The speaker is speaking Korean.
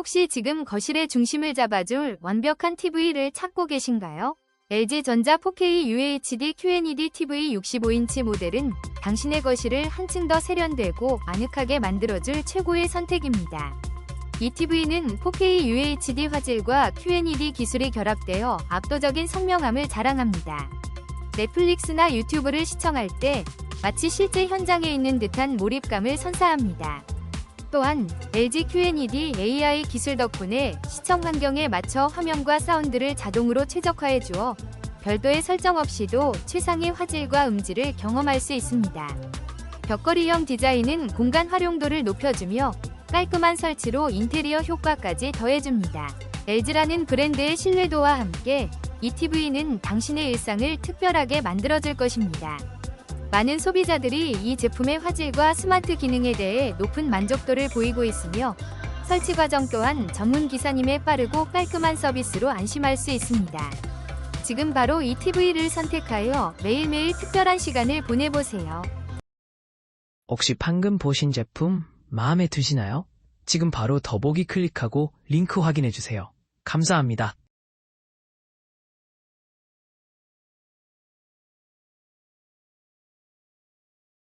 혹시 지금 거실의 중심을 잡아줄 완벽한 TV를 찾고 계신가요? LG전자 4K UHD QNED TV 65인치 모델은 당신의 거실을 한층 더 세련되고 아늑하게 만들어줄 최고의 선택입니다. 이 TV는 4K UHD 화질과 QNED 기술이 결합되어 압도적인 선명함을 자랑합니다. 넷플릭스나 유튜브를 시청할 때 마치 실제 현장에 있는 듯한 몰입감을 선사합니다. 또한 LG QNED AI 기술 덕분에 시청 환경에 맞춰 화면과 사운드를 자동으로 최적화해 주어 별도의 설정 없이도 최상의 화질과 음질을 경험할 수 있습니다. 벽걸이형 디자인은 공간 활용도를 높여주며 깔끔한 설치로 인테리어 효과까지 더해줍니다. LG라는 브랜드의 신뢰도와 함께 이 TV는 당신의 일상을 특별하게 만들어줄 것입니다. 많은 소비자들이 이 제품의 화질과 스마트 기능에 대해 높은 만족도를 보이고 있으며 설치 과정 또한 전문 기사님의 빠르고 깔끔한 서비스로 안심할 수 있습니다. 지금 바로 이 TV를 선택하여 매일매일 특별한 시간을 보내보세요. 혹시 방금 보신 제품 마음에 드시나요? 지금 바로 더보기 클릭하고 링크 확인해주세요. 감사합니다.